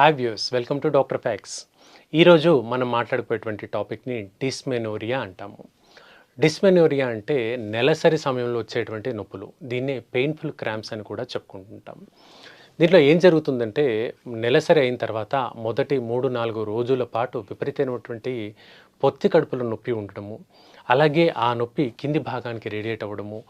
Hi views welcome to doctor facts ఈరోజు మనం మాట్లాడుకునేటువంటి టాపిక్ని డిస్మెనోరియా అంటాము. డిస్మెనోరియా అంటే నెలసరి సమయంలో వచ్చేటువంటి నొప్పులు. దీన్నే పెయిన్ఫుల్ క్రాంప్స్ అని కూడా చెప్పుకుంటుంటాం. దీంట్లో ఏం జరుగుతుందంటే నెలసరి అయిన తర్వాత మొదటి మూడు నాలుగు రోజుల పాటు విపరీతమైనటువంటి పొత్తి కడుపులో నొప్పి ఉండడము అలాగే ఆ నొప్పి కింది భాగానికి రేడియేట్ అవ్వడము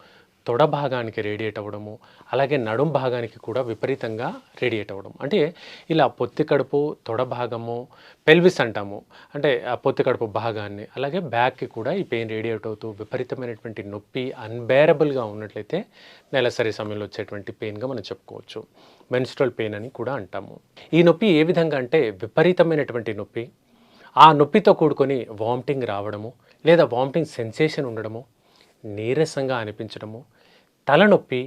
తొడ భాగానికి రేడియేట్ అవ్వడము అలాగే నడుం భాగానికి కూడా విపరీతంగా రేడియేట్ అవ్వడం. అంటే ఇలా పొత్తి కడుపు తొడ భాగము పెల్విస్ అంటాము. అంటే ఆ పొత్తి కడుపు భాగాన్ని అలాగే బ్యాక్కి కూడా ఈ పెయిన్ రేడియేట్ అవుతూ విపరీతమైనటువంటి నొప్పి అన్బేరబుల్గా ఉన్నట్లయితే నెలసరి సమయంలో వచ్చేటువంటి పెయిన్గా మనం చెప్పుకోవచ్చు. మెన్స్ట్రల్ పెయిన్ అని కూడా అంటాము. ఈ నొప్పి ఏ విధంగా అంటే విపరీతమైనటువంటి నొప్పి. ఆ నొప్పితో కూడుకొని వామిటింగ్ రావడము లేదా వామిటింగ్ సెన్సేషన్ ఉండడము నీరసంగా అనిపించడము తలనొప్పి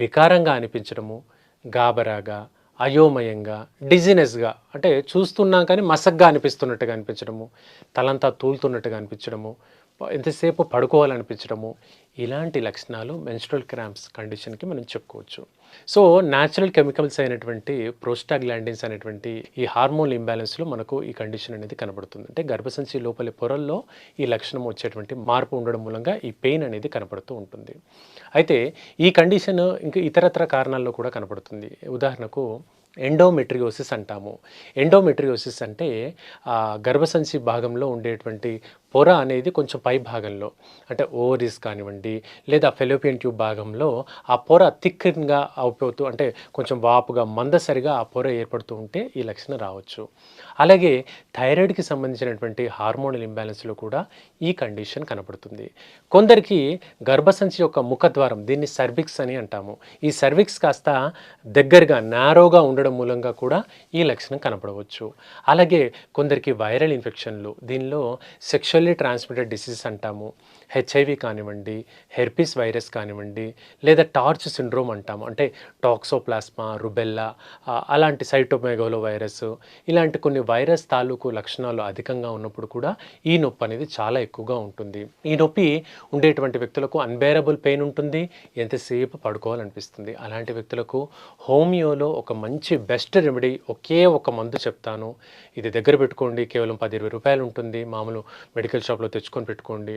వికారంగా అనిపించడము గాబరాగా అయోమయంగా డిజినెస్గా అంటే చూస్తున్నాం కానీ మసగ్గా అనిపిస్తున్నట్టుగా అనిపించడము తలంతా తూలుతున్నట్టుగా అనిపించడము ఎంతసేపు పడుకోవాలనిపించడము ఇలాంటి లక్షణాలు మెన్స్ట్రల్ క్రాంప్స్ కండిషన్కి మనం చెప్పుకోవచ్చు. సో న్యాచురల్ కెమికల్స్ అయినటువంటి ప్రోస్టాగ్లాండిన్స్ అనేటువంటి ఈ హార్మోన్ ఇంబ్యాలెన్స్లో మనకు ఈ కండిషన్ అనేది కనబడుతుంది. అంటే గర్భసంచి లోపలి పొరల్లో ఈ లక్షణం వచ్చేటువంటి మార్పు ఉండడం మూలంగా ఈ పెయిన్ అనేది కనపడుతూ ఉంటుంది. అయితే ఈ కండిషన్ ఇంకా ఇతరత్ర కారణాల్లో కూడా కనపడుతుంది ఉదాహరణకు ఎండోమెట్రియోసిస్ అంటాము. ఎండోమెట్రియోసిస్ అంటే గర్భసంచి భాగంలో ఉండేటువంటి పొర అనేది కొంచెం పై భాగంలో అంటే ఓవరీస్ కానివ్వండి లేదా ఫెలోపియన్ ట్యూబ్ భాగంలో ఆ పొర థిక్గా అయిపోతూ అంటే కొంచెం వాపుగా మందసరిగా ఆ పొర ఏర్పడుతూ ఉంటే ఈ లక్షణం రావచ్చు. అలాగే థైరాయిడ్కి సంబంధించినటువంటి హార్మోనల్ ఇంబ్యాలెన్స్లో కూడా ఈ కండిషన్ కనపడుతుంది. కొందరికి గర్భసంచి యొక్క ముఖద్వారం దీన్ని సర్విక్స్ అని అంటాము. ఈ సర్విక్స్ కాస్త దగ్గరగా నారోగా ఉండడం మూలంగా కూడా ఈ లక్షణం కనపడవచ్చు. అలాగే కొందరికి వైరల్ ఇన్ఫెక్షన్లు దీనిలో సెక్షువల్లీ ట్రాన్స్మిటెడ్ డిసీజ్ అంటాము. హెచ్ఐవి కానివ్వండి హెర్పిస్ వైరస్ కానివ్వండి లేదా టార్చ్ సిండ్రోమ్ అంటాము. అంటే టాక్సోప్లాస్మా రుబెల్లా అలాంటి సైటోమెగోలో వైరస్ ఇలాంటి కొన్ని వైరస్ తాలూకు లక్షణాలు అధికంగా ఉన్నప్పుడు కూడా ఈ నొప్పి అనేది చాలా ఎక్కువగా ఉంటుంది. ఈ నొప్పి ఉండేటువంటి వ్యక్తులకు అన్బేరబుల్ పెయిన్ ఉంటుంది ఎంతసేపు పడుకోవాలనిపిస్తుంది. అలాంటి వ్యక్తులకు హోమియోలో ఒక మంచి బెస్ట్ రెమెడీ ఒకే ఒక మందు చెప్తాను. ఇది దగ్గర పెట్టుకోండి కేవలం పది ఇరవై రూపాయలు ఉంటుంది. మామూలు మెడికల్ మెడికల్ షాప్లో తెచ్చుకొని పెట్టుకోండి.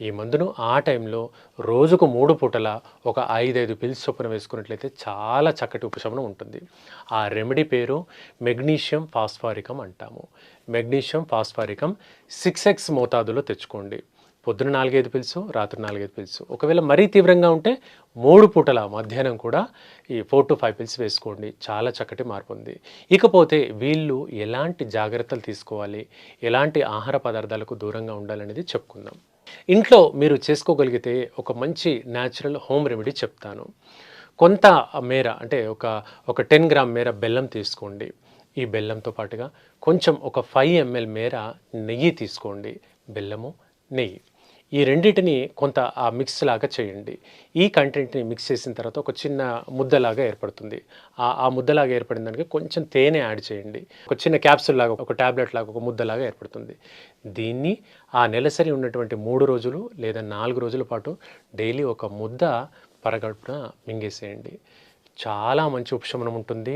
ఈ మందును ఆ టైంలో రోజుకు మూడు పూటల ఒక ఐదైదు పిల్స్ చొప్పున వేసుకున్నట్లయితే చాలా చక్కటి ఉపశమనం ఉంటుంది. ఆ రెమెడీ పేరు మెగ్నీషియం ఫాస్ఫారికం అంటాము. మెగ్నీషియం ఫాస్ఫారికం సిక్స్ ఎక్స్ మోతాదులో తెచ్చుకోండి. పొద్దున నాలుగైదు పిలుసు రాత్రి నాలుగైదు పిలుసు. ఒకవేళ మరీ తీవ్రంగా ఉంటే మూడు పూటల మధ్యాహ్నం కూడా ఈ ఫోర్ టు ఫైవ్ పిల్స్ వేసుకోండి. చాలా చక్కటి మార్పు ఉంది. ఇకపోతే వీళ్ళు ఎలాంటి జాగ్రత్తలు తీసుకోవాలి? ఎలాంటి ఆహార పదార్థాలకు దూరంగా ఉండాలనేది చెప్పుకుందాం. ఇంట్లో మీరు చేసుకోగలిగితే ఒక మంచి న్యాచురల్ హోమ్ రెమెడీ చెప్తాను. కొంత మేర అంటే ఒక ఒక టెన్ గ్రామ్ మేర బెల్లం తీసుకోండి. ఈ బెల్లంతో పాటుగా కొంచెం ఒక ఫైవ్ ఎంఎల్ మేర నెయ్యి తీసుకోండి. బెల్లము నెయ్యి. ఈ రెండింటిని కొంత ఆ మిక్స్ లాగా చేయండి. ఈ కంటెంట్ని మిక్స్ చేసిన తర్వాత ఒక చిన్న ముద్దలాగా ఏర్పడుతుంది. ఆ ఆ ముద్దలాగా ఏర్పడిన దానికి కొంచెం తేనె యాడ్ చేయండి. ఒక చిన్న క్యాప్సూల్ లాగా ఒక టాబ్లెట్ లాగా ఒక ముద్దలాగా ఏర్పడుతుంది. దీన్ని ఆ నెలసరి ఉన్నటువంటి మూడు రోజులు లేదా నాలుగు రోజుల పాటు డైలీ ఒక ముద్ద పరగడుపున మింగేసేయండి. చాలా మంచి ఉపశమనం ఉంటుంది.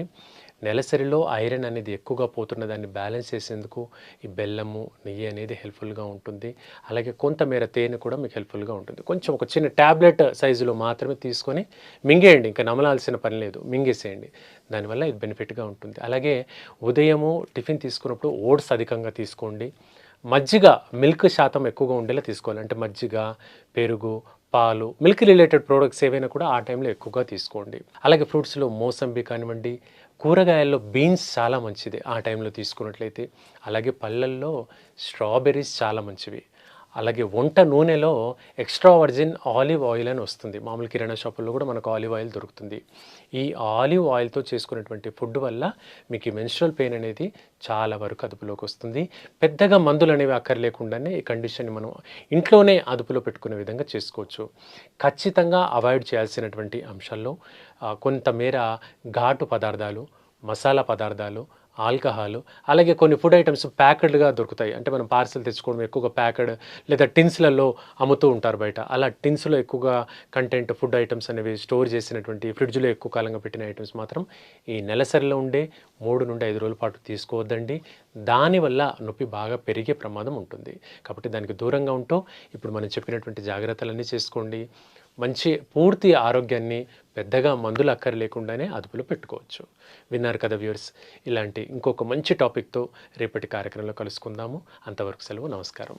నెలసరిలో ఐరన్ అనేది ఎక్కువగా పోతున్న దాన్ని బ్యాలెన్స్ చేసేందుకు ఈ బెల్లము నెయ్యి అనేది హెల్ప్ఫుల్గా ఉంటుంది. అలాగే కొంతమేర తేనె కూడా మీకు హెల్ప్ఫుల్గా ఉంటుంది. కొంచెం ఒక చిన్న ట్యాబ్లెట్ సైజులో మాత్రమే తీసుకొని మింగేయండి. ఇంకా నమలాల్సిన పని లేదు. మింగేసేయండి. దానివల్ల ఇది బెనిఫిట్గా ఉంటుంది. అలాగే ఉదయము టిఫిన్ తీసుకున్నప్పుడు ఓట్స్ అధికంగా తీసుకోండి. మజ్జిగ మిల్క్ శాతం ఎక్కువగా ఉండేలా తీసుకోవాలి. అంటే మజ్జిగ పెరుగు పాలు మిల్క్ రిలేటెడ్ ప్రోడక్ట్స్ ఏవైనా కూడా ఆ టైంలో ఎక్కువగా తీసుకోండి. అలాగే ఫ్రూట్స్లో మోసంబి కానివ్వండి కూరగాయల్లో బీన్స్ చాలా మంచిది ఆ టైంలో తీసుకున్నట్లయితే. అలాగే పళ్ళల్లో స్ట్రాబెర్రీస్ చాలా మంచివి. అలాగే వంట నూనెలో ఎక్స్ట్రా వర్జిన్ ఆలివ్ ఆయిల్ అని వస్తుంది. మామూలు కిరాణా షాపుల్లో కూడా మనకు ఆలివ్ ఆయిల్ దొరుకుతుంది. ఈ ఆలివ్ ఆయిల్తో చేసుకునేటువంటి ఫుడ్ వల్ల మీకు ఈ మెన్స్ట్రల్ పెయిన్ అనేది చాలా వరకు అదుపులోకి వస్తుంది. పెద్దగా మందులు అనేవి అక్కర్లేకుండానే ఈ కండిషన్ని మనం ఇంట్లోనే అదుపులో పెట్టుకునే విధంగా చేసుకోవచ్చు. ఖచ్చితంగా అవాయిడ్ చేయాల్సినటువంటి అంశాల్లో కొంతమేర ఘాటు పదార్థాలు మసాలా పదార్థాలు ఆల్కహాల్ అలాగే కొన్ని ఫుడ్ ఐటమ్స్ ప్యాకెడ్గా దొరుకుతాయి. అంటే మనం పార్సల్ తెచ్చుకోవడం ఎక్కువగా ప్యాకెడ్ లేదా టిన్స్లలో అమ్ముతూ ఉంటారు బయట. అలా టిన్స్లో ఎక్కువగా కంటెంట్ ఫుడ్ ఐటమ్స్ అనేవి స్టోర్ చేసినటువంటి ఫ్రిడ్జ్లో ఎక్కువ కాలంగా పెట్టిన ఐటమ్స్ మాత్రం ఈ నెలసరిలో ఉండే మూడు నుండి ఐదు రోజుల పాటు తీసుకోవద్దండి. దానివల్ల నొప్పి బాగా పెరిగే ప్రమాదం ఉంటుంది. కాబట్టి దానికి దూరంగా ఉంటూ ఇప్పుడు మనం చెప్పినటువంటి జాగ్రత్తలన్నీ చేసుకోండి. మంచి పూర్తి ఆరోగ్యాన్ని పెద్దగా మందులు అక్కర లేకుండానే అదుపులో పెట్టుకోవచ్చు. విన్నారు కదా వ్యూర్స్ ఇలాంటి ఇంకొక మంచి టాపిక్తో రేపటి కార్యక్రమంలో కలుసుకుందాము. అంతవరకు సెలవు నమస్కారం.